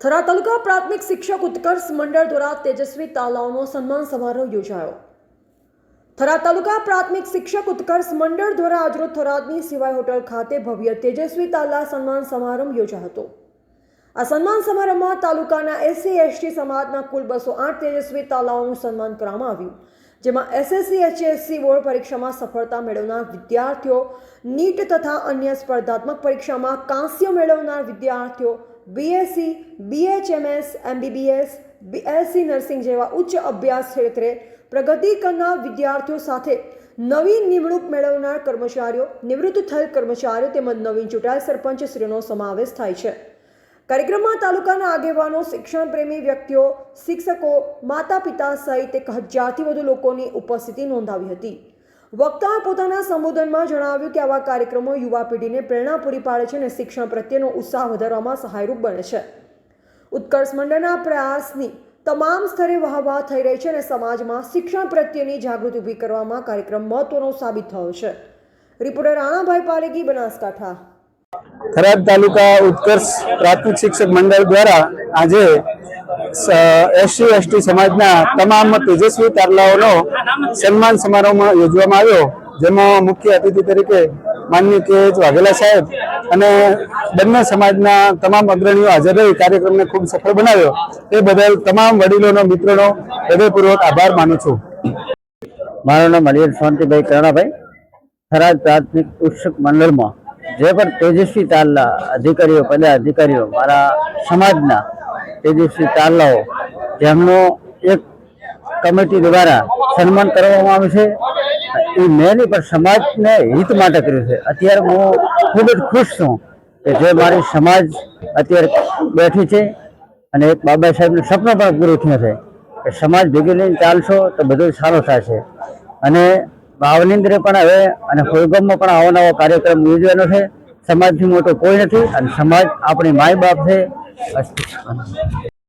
થરા તાલુકા પ્રાથમિક શિક્ષક ઉત્કર્ષ મંડળ દ્વારા તેજસ્વી તાલાઓનો સન્માન સમારોહ યોજાયો. થરા તાલુકા પ્રાથમિક શિક્ષક ઉત્કર્ષ મંડળ દ્વારા આજરોજ થરાદની સિવાય હોટલ ખાતે ભવ્ય તેજસ્વી તાલા સન્માન સમારંભ યોજાયો હતો. આ સન્માન સમારંભમાં તાલુકાના એસસી, એસટી સમાજના કુલ બસો આઠ તેજસ્વી તાલાઓનું સન્માન કરવામાં આવ્યું. જેમાં એસએસસી એચએસસી બોર્ડ પરીક્ષામાં સફળતા મેળવનાર વિદ્યાર્થીઓ, નીટ તથા અન્ય સ્પર્ધાત્મક પરીક્ષામાં કાંસ્ય મેળવનાર વિદ્યાર્થીઓ BSc BHMS MBBS BSc nursing જેવા ઉચ્ચ અભ્યાસ ક્ષેત્રે પ્રગતિ કરનાર વિદ્યાર્થીઓ સાથે નવી નિમણૂક મેળવનાર કર્મચારીઓ, નિવૃત્ત થયેલ કર્મચારીઓ તેમજ નવીન ચૂંટાયેલ સરપંચશ્રીનો સમાવેશ થાય છે. કાર્યક્રમમાં તાલુકાના આગેવાનો શિક્ષણ પ્રેમી વ્યક્તિઓ, શિક્ષકો માતા પિતા સહિત એક હજારથી વધુ લોકોની ઉપસ્થિતિ નોંધાવી હતી. વક્તાએ પોતાના સંબોધનમાં જણાવ્યું કે આવા કાર્યક્રમો યુવા પેઢીને પ્રેરણા પૂરી પાડે છે અને શિક્ષણ પ્રત્યેનો ઉત્સાહ વધારવામાં સહાયરૂપ બને છે. ઉત્કર્ષ મંડળના પ્રયાસની તમામ સ્તરે વાહવાહ થઈ રહી છે અને સમાજમાં શિક્ષણ પ્રત્યેની જાગૃતિ ઊભી કરવામાં કાર્યક્રમ મહત્વનો સાબિત થયો છે. રિપોર્ટર રાણાભાઈ પારેગી બનાસકાંઠા. થરાદ તાલુકા ઉત્કર્ષ પ્રાથમિક શિક્ષક મંડળ દ્વારા આજે એસસી, એસટી સમાજના તમામ તેજસ્વી તારલાઓનો સન્માન સમારોહમાં યોજવામાં આવ્યો. જેમાં મુખ્ય અતિથિ તરીકે માન્ય કે વાઘેલા સાહેબ અને બંને સમાજના તમામ અગ્રણીઓ હાજર રહી, કાર્યક્રમને ખૂબ સફળ બનાવ્યો. એ બદલ તમામ વડીલોનો, મિત્રોનો હૃદયપૂર્વક આભાર માનું છું. મારું નામ અલિયર શાંતિભાઈ કરણાભાઈ. થરાદ પ્રાથમિક ઉત્સુક મંડળમાં જે પણ તેજસ્વી તાલના અધિકારીઓ, પદાધિકારીઓ મારા સમાજના તેજસ્વી તાલલાઓ જેમનો એક કમિટી દ્વારા સન્માન કરવામાં આવે છે. એ મેં નહીં, પણ સમાજને હિત માટે કર્યું છે. અત્યારે હું ખૂબ જ ખુશ છું કે જે મારી સમાજ અત્યારે બેઠી છે અને એક બાબા સાહેબનું સપનું પણ પૂરું થયું છે કે સમાજ ભેગી લઈને ચાલશો તો બધું સારું થશે. અને ભાવનિંદ્રે પણ હવે અને હોલગામમાં પણ આવો નવો કાર્યક્રમ યોજવાનો છે. સમાજથી મોટો કોઈ નથી અને સમાજ આપણી માય બાપ છે. 来继续